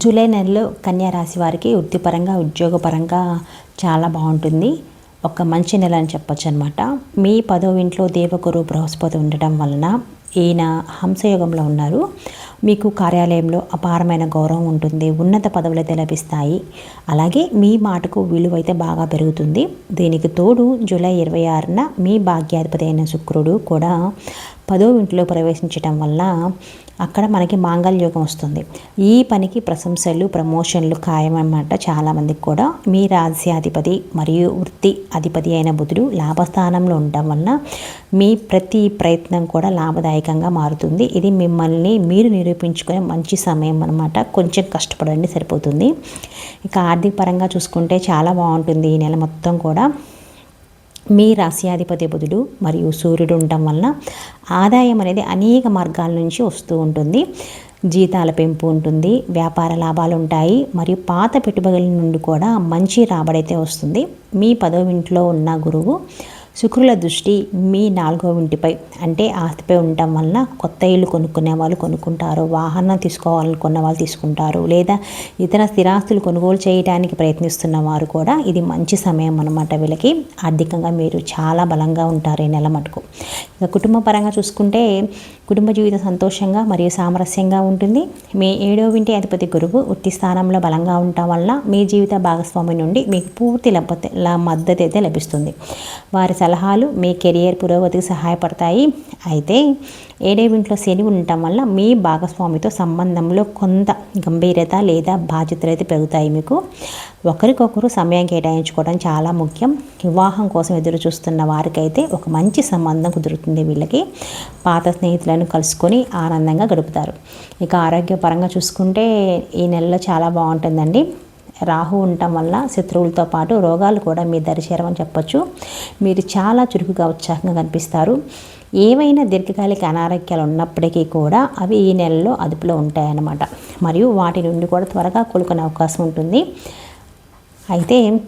July నెలలో కన్యా రాశి వారికి వృత్తిపరంగా ఉద్యోగపరంగా చాలా బాగుంటుంది. ఒక మంచి నెల అని చెప్పొచ్చు అనమాట మీ పదో ఇంట్లో దేవగురు బృహస్పతి ఉండటం వలన ఈయన హంసయోగంలో ఉన్నారు. మీకు కార్యాలయంలో అపారమైన గౌరవం ఉంటుంది. ఉన్నత పదవులు అయితే లభిస్తాయి. అలాగే మీ మాటకు విలువ అయితే బాగా పెరుగుతుంది. దీనికి తోడు జూలై ఇరవై ఆరున మీ భాగ్యాధిపతి అయిన శుక్రుడు కూడా పదో ఇంట్లో ప్రవేశించటం వల్ల అక్కడ మనకి మాంగళ్యోగం వస్తుంది. ఈ పనికి ప్రశంసలు ప్రమోషన్లు ఖాయమన్నమాట చాలామందికి కూడా. మీ రాజ్యాధిపతి మరియు వృత్తి అధిపతి అయిన బుధుడు లాభస్థానంలో ఉండటం వలన మీ ప్రతి ప్రయత్నం కూడా లాభదాయకంగా మారుతుంది. ఇది మిమ్మల్ని మీరు నిరూపించుకునే మంచి సమయం అనమాట కొంచెం కష్టపడండి సరిపోతుంది. ఇక ఆర్థిక పరంగా చూసుకుంటే చాలా బాగుంటుంది ఈ నెల మొత్తం కూడా. మీ రాశ్యాధిపతి బుధుడు మరియు సూర్యుడు ఉండటం వలన ఆదాయం అనేది అనేక మార్గాల నుంచి వస్తూ ఉంటుంది. జీతాల పెంపు ఉంటుంది వ్యాపార లాభాలు ఉంటాయి మరియు పాత పెట్టుబడుల నుండి కూడా మంచి రాబడైతే వస్తుంది. మీ పదవ ఇంట్లో ఉన్న గురువు శుక్రుల దృష్టి మీ నాలుగో ఇంటిపై. అంటే ఆస్తిపై ఉండటం వలన కొత్త ఇల్లు కొనుక్కునే వాళ్ళు కొనుక్కుంటారు వాహనం తీసుకోవాలనుకున్న వాళ్ళు తీసుకుంటారు లేదా ఇతర స్థిరాస్తులు కొనుగోలు చేయడానికి ప్రయత్నిస్తున్న వారు కూడా ఇది మంచి సమయం అనమాట వీళ్ళకి. ఆర్థికంగా మీరు చాలా బలంగా ఉంటారు ఈ నెల మటుకు. ఇక కుటుంబ పరంగా చూసుకుంటే కుటుంబ జీవితం సంతోషంగా మరియు సామరస్యంగా ఉంటుంది. మీ ఏడో వింటి అధిపతి గురువు వృత్తి స్థానంలో బలంగా ఉండటం వల్ల మీ జీవిత భాగస్వామి నుండి మీకు పూర్తి లభ్యత మద్దతు అయితే లభిస్తుంది. వారి సలహాలు మీ కెరియర్ పురోగతికి సహాయపడతాయి. అయితే ఏడే ఇంట్లో శని ఉండటం వల్ల మీ భాగస్వామితో సంబంధంలో కొంత గంభీరత లేదా బాధ్యతలు అయితే పెరుగుతాయి మీకు. ఒకరికొకరు సమయం కేటాయించుకోవడం చాలా ముఖ్యం. వివాహం కోసం ఎదురు చూస్తున్న వారికైతే ఒక మంచి సంబంధం కుదురుతుంది వీళ్ళకి. పాత స్నేహితులను కలుసుకొని ఆనందంగా గడుపుతారు. ఇక ఆరోగ్యపరంగా చూసుకుంటే ఈ నెలలో చాలా బాగుంటుందండి. రాహు ఉండటం వల్ల శత్రువులతో పాటు రోగాలు కూడా మీ దరిచేరమని చెప్పొచ్చు. మీరు చాలా చురుకుగా ఉత్సాహంగా కనిపిస్తారు. ఏవైనా దీర్ఘకాలిక అనారోగ్యాలు ఉన్నప్పటికీ కూడా అవి ఈ నెలలో అదుపులో ఉంటాయన్నమాట. మరియు వాటి నుండి కూడా త్వరగా కోలుకునే అవకాశం ఉంటుంది. అయితే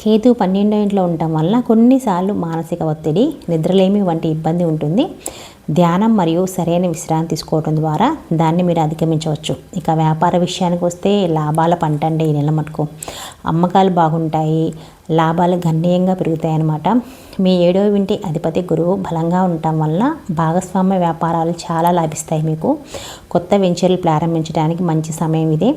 కేతు పన్నెండో ఇంట్లో ఉండటం వల్ల కొన్నిసార్లు మానసిక ఒత్తిడి నిద్రలేమి వంటి ఇబ్బంది ఉంటుంది. ధ్యానం మరియు సరైన విశ్రాంతి తీసుకోవడం ద్వారా దాన్ని మీరు అధిగమించవచ్చు. ఇక వ్యాపార విషయానికి వస్తే లాభాల పంట అండి ఈ నెల మటుకు. అమ్మకాలు బాగుంటాయి లాభాలు గణనీయంగా పెరుగుతాయి అన్నమాట మీ ఏడో ఇంటి అధిపతి గురువు బలంగా ఉండటం వలన భాగస్వామ్య వ్యాపారాలు చాలా లాభిస్తాయి మీకు. కొత్త వెంచర్లు ప్రారంభించడానికి మంచి సమయం ఇది.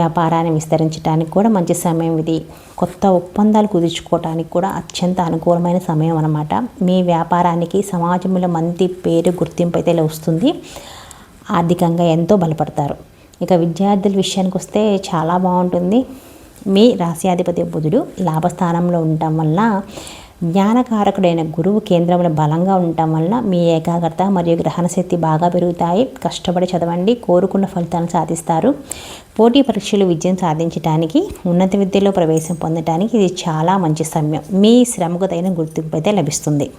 వ్యాపారాన్ని విస్తరించడానికి కూడా మంచి సమయం ఇది. కొత్త ఒప్పందాలు కుదుర్చుకోవడానికి కూడా అత్యంత అనుకూలమైన సమయం అనమాట మీ వ్యాపారానికి సమాజంలో మంది పేరు గుర్తింపు అయితే వస్తుంది ఆర్థికంగా ఎంతో బలపడతారు. ఇక విద్యార్థుల విషయానికి వస్తే చాలా బాగుంటుంది. మీ రాశ్యాధిపతి బుధుడు లాభస్థానంలో ఉండటం వల్ల జ్ఞానకారకుడైన గురువు కేంద్రంలో బలంగా ఉండటం వలన మీ ఏకాగ్రత మరియు గ్రహణ శక్తి బాగా పెరుగుతాయి. కష్టపడి చదవండి. కోరుకున్న ఫలితాలను సాధిస్తారు. పోటీ పరీక్షలు విజయం సాధించడానికి ఉన్నత విద్యలో ప్రవేశం పొందడానికి ఇది చాలా మంచి సమయం. మీ శ్రమకు తగిన గుర్తింపు అయితే లభిస్తుంది.